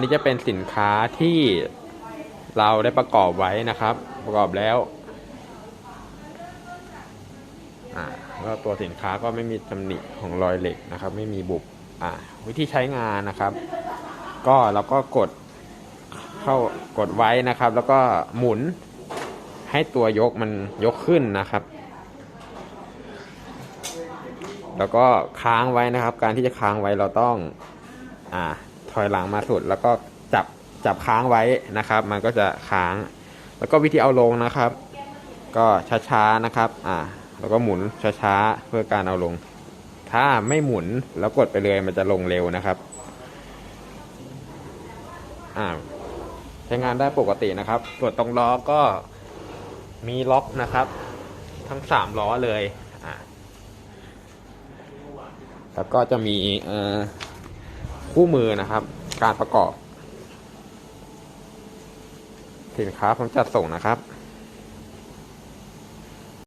นี้จะเป็นสินค้าที่เราได้ประกอบไว้นะครับ ประกอบแล้วอ่าแล้วตัวสินค้าก็ไม่มีตำหนิของรอยเหล็กนะครับ ไม่มีบุบอ่าวิธีใช้งานนะครับ ก็เราก็กดเข้ากดไว้นะครับ แล้วก็หมุนให้ตัวยกมันยกขึ้นนะครับ แล้วก็ค้างไว้นะครับ การที่จะค้างไว้เราต้องอ่า อยหลังมาสุด แล้วก็จับจับค้างไว้นะครับ มันก็จะค้าง แล้วก็วิธีเอาลงนะครับ ก็ช้าๆนะครับอ่าแล้วก็หมุนช้าๆเพื่อการเอาลง ถ้าไม่หมุนแล้วกดไปเลยมันจะลงเร็วนะครับอ่าใช้งานได้ปกตินะครับ ส่วนตรงล้อก็มีล็อกนะครับ ทั้งสามล้อเลยอ่าแล้วก็จะมีเอ่อ คู่มือนะครับ การประกอบ สินค้าผมจัดส่งนะครับ